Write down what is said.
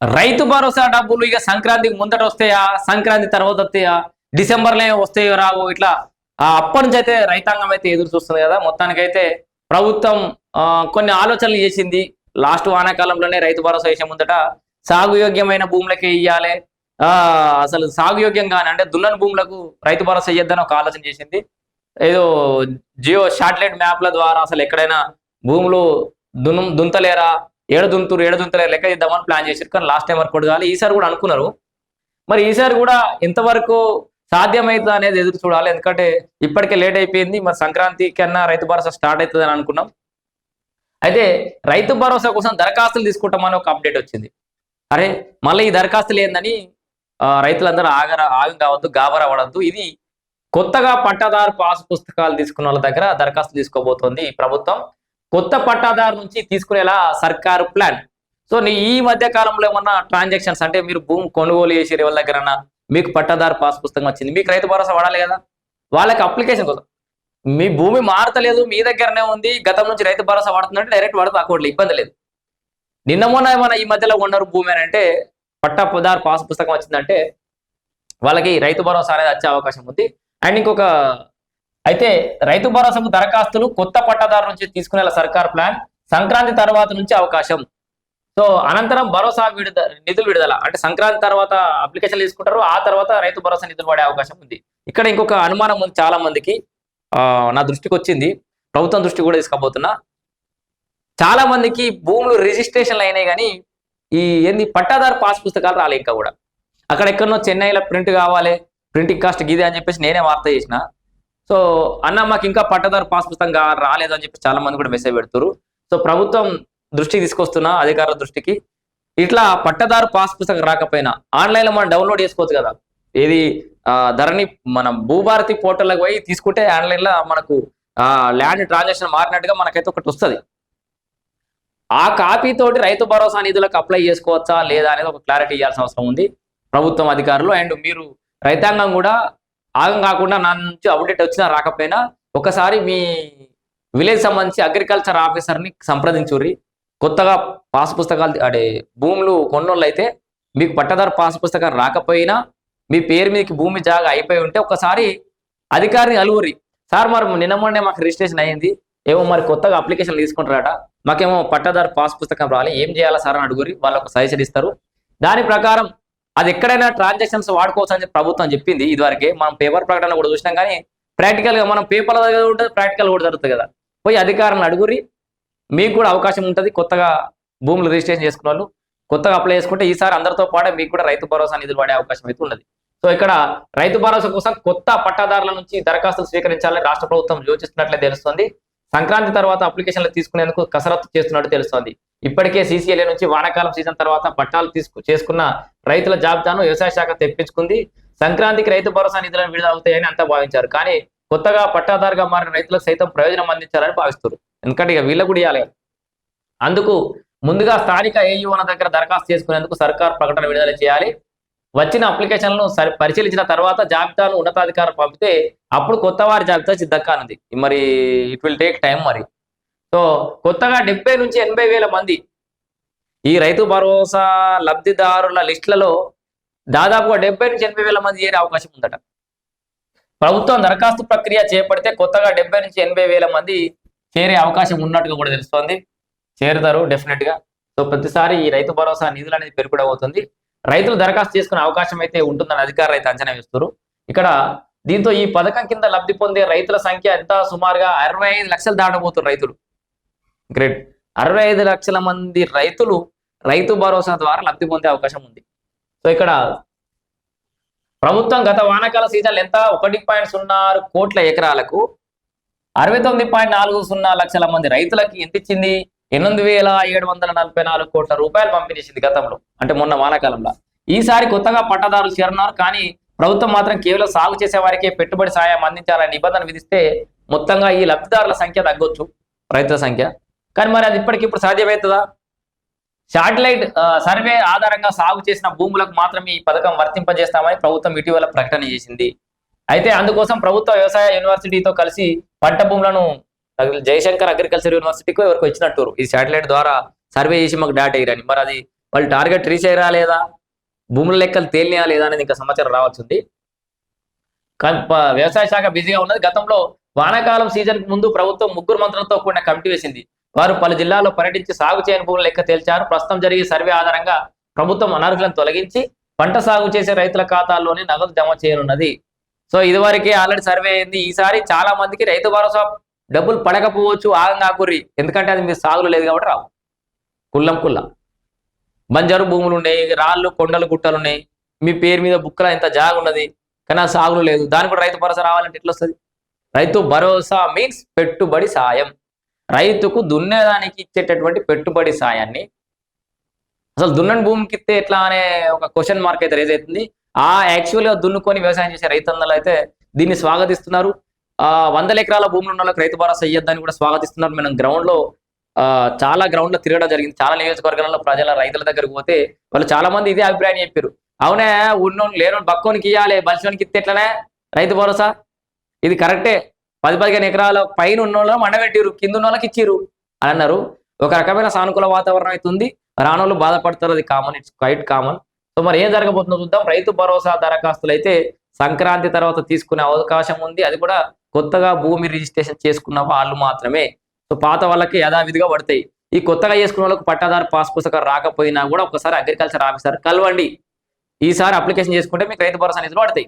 రైతు భరోసా డబ్బులు ఇక సంక్రాంతికి ముందట వస్తాయా? సంక్రాంతి తర్వాత వస్తాయా? డిసెంబర్లో వస్తాయో రావు? ఇట్లా ఆ అప్పటి నుంచి అయితే రైతాంగం అయితే ఎదురు చూస్తుంది కదా. మొత్తానికైతే ప్రభుత్వం కొన్ని ఆలోచనలు చేసింది. లాస్ట్ వానాకాలంలోనే రైతు భరోసా వేసే ముందట సాగు యోగ్యమైన భూములకే ఇవ్వాలి అసలు సాగు యోగ్యం కానీ అంటే దున్నని భూములకు రైతు భరోసా ఇయ్యద్దని ఒక ఆలోచన చేసింది. ఏదో జియో శాటిలైట్ మ్యాప్ల ద్వారా అసలు ఎక్కడైనా భూములు దును దుంతలేరా? ఏడ దుంతురు ఏడ దుంతలేరు లెక్క ఇద్దామని ప్లాన్ చేశారు కానీ లాస్ట్ టైం వరకు కూడా కావాలి ఈసారి కూడా అనుకున్నారు. మరి ఈసారి కూడా ఎంతవరకు సాధ్యమవుతుంది అనేది ఎదురు చూడాలి. ఎందుకంటే ఇప్పటికే లేట్ అయిపోయింది. మరి సంక్రాంతి కన్నా రైతు భరోసా స్టార్ట్ అవుతుంది అని అనుకున్నాం. అయితే రైతు భరోసా కోసం దరఖాస్తులు తీసుకుంటామని ఒక అప్డేట్ వచ్చింది. అరే మళ్ళీ ఈ దరఖాస్తులు ఏందని రైతులందరూ ఆగర ఆగం కావద్దు గాబర ఇది కొత్తగా పట్టాదారు పాస్ పుస్తకాలు తీసుకున్న వాళ్ళ దగ్గర దరఖాస్తు తీసుకోబోతోంది ప్రభుత్వం. కొత్త పట్టాదారు నుంచి తీసుకునేలా సర్కారు ప్లాన్. సో నీ ఈ మధ్య కాలంలో ఏమన్నా ట్రాన్సాక్షన్స్ అంటే మీరు భూమి కొనుగోలు చేసే వాళ్ళ దగ్గర మీకు పట్టాదారు పాస్ పుస్తకం వచ్చింది మీకు రైతు భరోసా వాడాలి కదా? వాళ్ళకి అప్లికేషన్ కోసం. మీ భూమి మారతలేదు మీ దగ్గరనే ఉంది గతం నుంచి రైతు భరోసా వాడుతుందంటే డైరెక్ట్ వాడుతూ అకౌంట్లో ఇబ్బంది లేదు. నిన్న మొన్న ఏమన్నా ఈ మధ్యలో ఉన్నారు భూమి అని అంటే పట్టాదారు పాస్ పుస్తకం వచ్చిందంటే వాళ్ళకి రైతు భరోసా అనేది వచ్చే అవకాశం ఉంది. అండ్ ఇంకొక అయితే రైతు భరోసాకు దరఖాస్తులు కొత్త పట్టాదారు నుంచి తీసుకునేలా సర్కార్ ప్లాన్ సంక్రాంతి తర్వాత నుంచి అవకాశం. సో అనంతరం భరోసా విడుదల నిధులు విడుదల. అంటే సంక్రాంతి తర్వాత అప్లికేషన్ తీసుకుంటారు. ఆ తర్వాత రైతు భరోసా నిధులు పడే అవకాశం ఉంది. ఇక్కడ ఇంకొక అనుమానం ఉంది చాలా మందికి. నా దృష్టికి వచ్చింది. ప్రభుత్వం దృష్టి కూడా తీసుకపోతున్నా. చాలా మందికి భూములు రిజిస్ట్రేషన్లు అయినాయి కానీ ఈ ఏంది పట్టాదారు పాస్ పుస్తకాలు రాలే ఇంకా కూడా. అక్కడ ఎక్కడనో చెన్నైలో ప్రింట్ కావాలి ప్రింటింగ్ కాస్ట్ గిదే అని చెప్పేసి నేనే వార్త చేసిన. సో అన్న మాకు ఇంకా పట్టదారు పాస్ పుస్తకంగా రాలేదని రాలేదు అని చెప్పి చాలా మంది కూడా మెసేజ్ పెడుతున్నారు సో ప్రభుత్వం దృష్టికి తీసుకొస్తున్నా అధికారుల దృష్టికి. ఇట్లా పట్టదారు పాస్ పుస్తకం రాకపోయినా ఆన్లైన్లో మనం డౌన్లోడ్ చేసుకోవచ్చు కదా. ఏది ధరని మనం భూభారతి పోర్టల్కి పోయి తీసుకుంటే ఆన్లైన్లో మనకు ల్యాండ్ ట్రాన్సాక్షన్ మారినట్టుగా మనకైతే ఒకటి వస్తుంది. ఆ కాపీ తోటి రైతు భరోసా నిధులకు అప్లై చేసుకోవచ్చా లేదా అనేది ఒక క్లారిటీ ఇవ్వాల్సిన అవసరం ఉంది. ప్రభుత్వం అధికారులు అండ్ మీరు రైతాంగం కూడా ఆగం కాకుండా నా నుంచి అప్డేట్ వచ్చినా రాకపోయినా ఒకసారి మీ విలేజ్ సంబంధించి అగ్రికల్చర్ ఆఫీసర్ని సంప్రదించుర్రి. కొత్తగా పాస్ పుస్తకాలు అంటే భూములు కొన్నోళ్ళు అయితే మీకు పట్టదారు పాస్ పుస్తకం రాకపోయినా మీ పేరు మీకు భూమి జాగా అయిపోయి ఉంటే ఒకసారి అధికారిని అలువురి సార్ మరి నిన్న మొన్నే మాకు రిజిస్ట్రేషన్ అయ్యింది ఏమో మరి కొత్తగా అప్లికేషన్ తీసుకుంటారట మాకేమో పట్టదారు పాస్ పుస్తకం రావాలి ఏం చేయాలా సార్ అని అడుగురి వాళ్ళు ఒక సజెషన్ ఇస్తారు. దాని ప్రకారం అది ఎక్కడైనా ట్రాన్సాక్షన్స్ వాడుకోవచ్చు అని ప్రభుత్వం చెప్పింది ఇదివరకే. మనం పేపర్ ప్రకటన కూడా చూసినాం కానీ ప్రాక్టికల్గా మనం పేపర్ దగ్గర ఉంటుంది ప్రాక్టికల్ కూడా జరుగుతుంది కదా. పోయి అధికారులను అడుగురి మీకు కూడా అవకాశం ఉంటుంది. కొత్తగా భూములు రిజిస్ట్రేషన్ చేసుకున్న వాళ్ళు కొత్తగా అప్లై చేసుకుంటే ఈసారి అందరితో పాటు మీకు కూడా రైతు భరోసా నిధులు పడే అవకాశం అయితే ఉన్నది. సో ఇక్కడ రైతు భరోసా కోసం కొత్త పట్టాదారుల నుంచి దరఖాస్తులు స్వీకరించాలని రాష్ట్ర ప్రభుత్వం యోచిస్తున్నట్లే తెలుస్తుంది. సంక్రాంతి తర్వాత అప్లికేషన్లు తీసుకునేందుకు కసరత్తు చేస్తున్నట్టు తెలుస్తోంది. ఇప్పటికే సీసీఎల్ఏ నుంచి వానాకాలం సీజన్ తర్వాత పట్టాలు తీసుకు చేసుకున్న రైతుల జాబితాను వ్యవసాయ శాఖ తెప్పించుకుంది. సంక్రాంతికి రైతు భరోసా నిధులను విడుదల అవుతాయని అంతా భావించారు. కానీ కొత్తగా పట్టాదారుగా మారిన రైతులకు సైతం ప్రయోజనం అందించాలని భావిస్తారు ఎందుకంటే ఇక వీళ్ళకు కూడా ఇవ్వాలి. అందుకు ముందుగా స్థానిక ఏయువన దగ్గర దరఖాస్తు చేసుకునేందుకు సర్కార్ ప్రకటన విడుదల చేయాలి. వచ్చిన అప్లికేషన్లను సరి పరిశీలించిన తర్వాత జాబితాను ఉన్నతాధికారులు పంపితే అప్పుడు కొత్త వారి జాబితా సిద్ధం కానుంది. మరి ఇట్ విల్ టేక్ టైం మరి. సో కొత్తగా డెబ్బై నుంచి ఎనభై వేల మంది ఈ రైతు భరోసా లబ్ధిదారుల లిస్టులలో దాదాపుగా డెబ్బై నుంచి ఎనభై వేల మంది చేరే అవకాశం ఉందట. ప్రభుత్వం దరఖాస్తు ప్రక్రియ చేపడితే కొత్తగా డెబ్బై నుంచి ఎనభై వేల మంది చేరే అవకాశం ఉన్నట్టుగా కూడా తెలుస్తోంది. చేరుతారు డెఫినెట్గా. సో ప్రతిసారి ఈ రైతు భరోసా నిధులు అనేది పెరుగుడు అవుతుంది రైతులు దరఖాస్తు చేసుకునే అవకాశం అయితే ఉంటుందని అధికారులు అయితే అంచనా వేస్తారు ఇక్కడ దీంతో ఈ పథకం కింద లబ్ధి పొందే రైతుల సంఖ్య ఎంత? సుమారుగా అరవై ఐదు లక్షలు దాటబోతున్నారు రైతులు. గ్రేట్ అరవై ఐదు లక్షల మంది రైతులు రైతు భరోసా ద్వారా లబ్ధి పొందే అవకాశం ఉంది. సో ఇక్కడ ప్రభుత్వం గత వానాకాల సీజన్లు ఎంత? ఒకటి పాయింట్ సున్నా కోట్ల ఎకరాలకు అరవై తొమ్మిది పాయింట్ నాలుగు సున్నా లక్షల మంది రైతులకి ఎంత ఇచ్చింది? ఎనిమిది వేల ఏడు వందల నలభై నాలుగు కోట్ల రూపాయలు పంపిణీ గతంలో. అంటే మొన్న వానాకాలంలో. ఈసారి కొత్తగా పట్టదారులు చేరున్నారు కానీ ప్రభుత్వం మాత్రం కేవలం సాగు చేసే వారికే పెట్టుబడి సాయం అందించాలని నిబంధన విధిస్తే మొత్తంగా ఈ లబ్ధిదారుల సంఖ్య తగ్గొచ్చు రైతుల సంఖ్య. కానీ మరి అది ఇప్పటికిప్పుడు సాధ్యమవుతుందా? శాటిలైట్ సర్వే ఆధారంగా సాగు చేసిన భూములకు మాత్రమే ఈ పథకం వర్తింపజేస్తామని ప్రభుత్వం ఇటీవల ప్రకటన చేసింది. అయితే అందుకోసం ప్రభుత్వ వ్యవసాయ యూనివర్సిటీతో కలిసి పంట భూములను జయశంకర్ అగ్రికల్చర్ యూనివర్సిటీకి ఎవరికి వచ్చినట్టు ఈ శాటిలైట్ ద్వారా సర్వే చేసి మాకు డేటా ఇరని. మరి అది వాళ్ళు టార్గెట్ రీచ్ అయ్యారా లేదా? భూముల లెక్కలు తేలినా లేదా అనేది ఇంకా సమాచారం రావాల్సింది కానీ వ్యవసాయ శాఖ బిజీగా ఉన్నది. గతంలో వానాకాలం సీజన్ ముందు ప్రభుత్వం ముగ్గురు మంత్రులతో కూడిన కమిటీ వేసింది. వారు పలు జిల్లాల్లో పర్యటించి సాగు చేయని భూముల లెక్క తేల్చారు. ప్రస్తుతం జరిగే సర్వే ఆధారంగా ప్రభుత్వం అనర్హులను తొలగించి పంట సాగు చేసే రైతుల ఖాతాల్లోనే నగదు జమ చేయనున్నది. సో ఇదివరకే ఆల్రెడీ సర్వే అయింది. ఈసారి చాలా మందికి రైతు భరోసా డబ్బులు పడకపోవచ్చు ఆగం కాకుర్రి ఎందుకంటే అది మీ సాగులు లేదు కాబట్టి రావు. కుల్లం కుల్ల. బంజారు భూములు ఉన్నాయి రాళ్ళు కొండలు గుట్టలు ఉన్నాయి. మీ పేరు మీద బుక్కల ఇంత జాగ ఉన్నది కానీ ఆ సాగులు లేదు. దానికి కూడా రైతు భరోసా రావాలంటే ఎట్లా వస్తుంది? రైతు భరోసా మీన్స్ పెట్టుబడి సాయం. రైతుకు దున్నేదానికి ఇచ్చేటటువంటి పెట్టుబడి సాయాన్ని. అసలు దున్నని భూమికి ఇస్తే ఎట్లా అనే ఒక క్వశ్చన్ మార్క్ అయితే రేజ్ అవుతుంది. ఆ యాక్చువల్గా దున్నుకొని వ్యవసాయం చేసే రైతన్నలు అయితే దీన్ని స్వాగతిస్తున్నారు. వందల ఎకరాల భూములు ఉన్న వాళ్ళకి రైతు భరోసా ఇయ్యద్దని కూడా స్వాగతిస్తున్నారు. మనం గ్రౌండ్లో ఆ, చాలా గ్రౌండ్లో తిరగడం జరిగింది. చాలా నియోజకవర్గాలలో ప్రజల రైతుల దగ్గరకు పోతే వాళ్ళు చాలా మంది ఇదే అభిప్రాయం చెప్పారు. అవునే ఉన్నోని లేనోని బక్కోనికి ఇవ్వాలి బలిసోనికి ఇస్తే ఎట్లనే? రైతు భరోసా? ఇది కరెక్టే. పది పదిహేను ఎకరాల పైన ఉన్న వాళ్ళు మండబెట్టిరు కింద ఉన్న వాళ్ళకి ఇచ్చిరు అని అన్నారు. ఒక రకమైన సానుకూల వాతావరణం అయితే ఉంది. రానోళ్ళు బాధపడతారు. అది common it's quite common so మరి ఏం జరగబోతుందో చూద్దాం. రైతు భరోసా దరఖాస్తులు అయితే సంక్రాంతి తర్వాత తీసుకునే అవకాశం ఉంది. అది కూడా కొత్తగా భూమి రిజిస్ట్రేషన్ చేసుకున్న వాళ్ళు మాత్రమే. సో పాత వాళ్ళకి యథావిధిగా పడతాయి. ఈ కొత్తగా చేసుకున్న వాళ్ళకి పట్టాదారు పాస్ పుస్తకం రాకపోయినా కూడా ఒకసారి అగ్రికల్చర్ ఆఫీసర్ కలవండి. ఈసారి అప్లికేషన్ చేసుకుంటే మీకు రైతు భరోసా నిధులు పడతాయి.